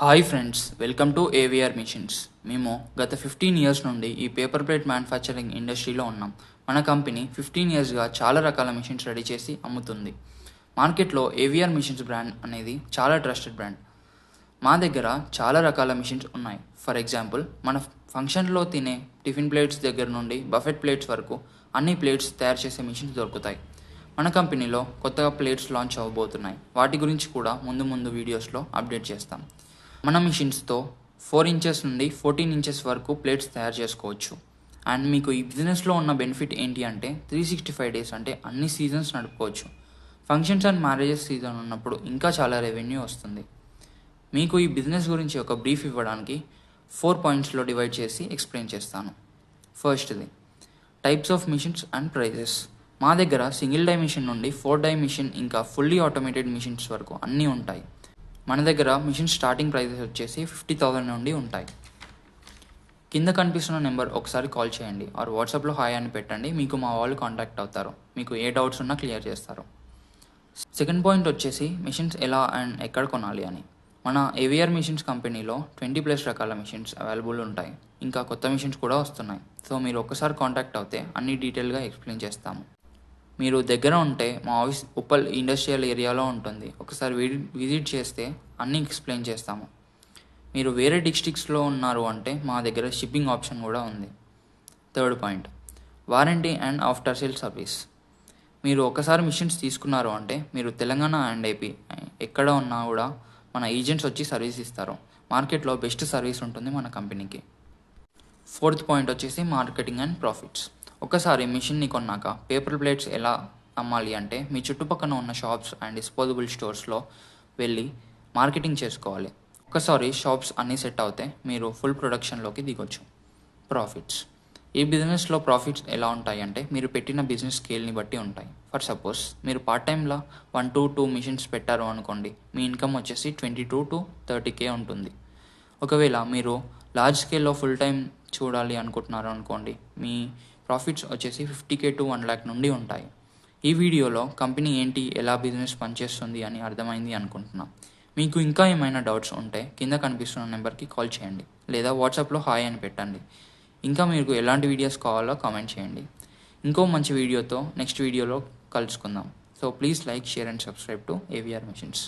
Hi friends welcome to AVR machines మేము గత fifteen years నుండి ఈ పేపర్ ప్లేట్ మ్యానుఫ్యాక్చరింగ్ ఇండస్ట్రీలో ఉన్నాం. మన కంపెనీ ఫిఫ్టీన్ ఇయర్స్గా చాలా రకాల మిషన్స్ రెడీ చేసి అమ్ముతుంది. మార్కెట్లో ఏవిఆర్ మిషన్స్ బ్రాండ్ అనేది చాలా ట్రస్టెడ్ బ్రాండ్ మా దగ్గర చాలా రకాల మిషన్స్ ఉన్నాయి. ఫర్ ఎగ్జాంపుల్ మన ఫంక్షన్లో తినే టిఫిన్ ప్లేట్స్ దగ్గర నుండి బఫెట్ ప్లేట్స్ వరకు అన్ని ప్లేట్స్ తయారు చేసే మిషన్స్ దొరుకుతాయి. మన కంపెనీలో కొత్తగా ప్లేట్స్ లాంచ్ అవ్వబోతున్నాయి వాటి గురించి కూడా ముందు ముందు వీడియోస్లో అప్డేట్ చేస్తాం. మన మిషన్స్తో ఫోర్ ఇంచెస్ నుండి ఫోర్టీన్ ఇంచెస్ వరకు ప్లేట్స్ తయారు చేసుకోవచ్చు. అండ్ మీకు ఈ బిజినెస్లో ఉన్న బెనిఫిట్ ఏంటి అంటే త్రీ సిక్స్టీ ఫైవ్ డేస్ అంటే అన్ని సీజన్స్ నడుపుకోవచ్చు. ఫంక్షన్స్ అండ్ మ్యారేజెస్ సీజన్ ఉన్నప్పుడు ఇంకా చాలా రెవెన్యూ వస్తుంది. మీకు ఈ బిజినెస్ గురించి ఒక బ్రీఫ్ ఇవ్వడానికి ఫోర్ పాయింట్స్లో డివైడ్ చేసి ఎక్స్ప్లెయిన్ చేస్తాను. ఫస్ట్ది types of machines and prices. మా దగ్గర సింగిల్ డై మిషన్ నుండి ఫోర్ డై మిషన్ ఇంకా ఫుల్లీ ఆటోమేటెడ్ మిషన్స్ వరకు అన్నీ ఉంటాయి. మన దగ్గర మిషన్ స్టార్టింగ్ ప్రైజెస్ వచ్చేసి ఫిఫ్టీ థౌసండ్ నుండి ఉంటాయి. కింద కనిపిస్తున్న నెంబర్ ఒకసారి కాల్ చేయండి. ఆర్ వాట్సాప్లో హాయ్ అని పెట్టండి. మీకు మా వాళ్ళు కాంటాక్ట్ అవుతారు. మీకు ఏ డౌట్స్ ఉన్నా క్లియర్ చేస్తారు. సెకండ్ పాయింట్ వచ్చేసి మిషన్స్ ఎలా అండ్ ఎక్కడ కొనాలి అని. మన ఏవిఆర్ మిషన్స్ కంపెనీలో ట్వంటీ ప్లస్ రకాల మిషన్స్ అవైలబుల్ ఉంటాయి. ఇంకా కొత్త మిషన్స్ కూడా వస్తున్నాయి. సో మీరు ఒక్కసారి కాంటాక్ట్ అవుతే అన్ని డీటెయిల్గా ఎక్స్ప్లెయిన్ చేస్తాము. మీరు దగ్గర ఉంటే మా ఆఫీస్ ఉప్పల్ ఇండస్ట్రియల్ ఏరియాలో ఉంటుంది. ఒకసారి విజిట్ చేస్తే అన్నీ ఎక్స్ప్లెయిన్ చేస్తాము. మీరు వేరే డిస్ట్రిక్ట్స్లో ఉన్నారు అంటే మా దగ్గర షిప్పింగ్ ఆప్షన్ కూడా ఉంది. Third point. Warranty and after sale service. మీరు ఒకసారి మిషన్స్ తీసుకున్నారు అంటే మీరు తెలంగాణ అండ్ ఏపీ ఎక్కడ ఉన్నా కూడా మన ఏజెంట్స్ వచ్చి సర్వీస్ ఇస్తారు. మార్కెట్లో బెస్ట్ సర్వీస్ ఉంటుంది మన కంపెనీకి. ఫోర్త్ పాయింట్ వచ్చేసి మార్కెటింగ్ అండ్ ప్రాఫిట్స్. ఒకసారి మిషన్ని కొన్నాక పేపర్ ప్లేట్స్ ఎలా అమ్మాలి అంటే మీ చుట్టుపక్కల ఉన్న షాప్స్ అండ్ డిస్పోజబుల్ స్టోర్స్లో వెళ్ళి మార్కెటింగ్ చేసుకోవాలి. ఒకసారి షాప్స్ అన్నీ సెట్ అవుతే మీరు ఫుల్ ప్రొడక్షన్లోకి దిగొచ్చు. ప్రాఫిట్స్. ఈ బిజినెస్లో ప్రాఫిట్స్ ఎలా ఉంటాయి అంటే మీరు పెట్టిన బిజినెస్ స్కేల్ని బట్టి ఉంటాయి. ఫర్ సపోజ్ మీరు పార్ట్ టైంలో వన్ టు టూ మిషన్స్ పెట్టారు అనుకోండి మీ ఇన్కమ్ వచ్చేసి twenty two to thirty K ఉంటుంది. ఒకవేళ మీరు లార్జ్ స్కేల్లో ఫుల్ టైం చూడాలి అనుకుంటున్నారు అనుకోండి మీ ప్రాఫిట్స్ వచ్చేసి fifty K to one lakh నుండి ఉంటాయి. ఈ వీడియోలో కంపెనీ ఏంటి ఎలా బిజినెస్ పనిచేస్తుంది అని అర్థమైంది అనుకుంటున్నా. మీకు ఇంకా ఏమైనా డౌట్స్ ఉంటే కింద కనిపిస్తున్న నెంబర్కి కాల్ చేయండి లేదా వాట్సాప్లో హాయ్ అని పెట్టండి. ఇంకా మీకు ఎలాంటి వీడియోస్ కావాలో కామెంట్ చేయండి. ఇంకో మంచి వీడియోతో నెక్స్ట్ వీడియోలో కలుసుకుందాం. So please like share and subscribe to AVR machines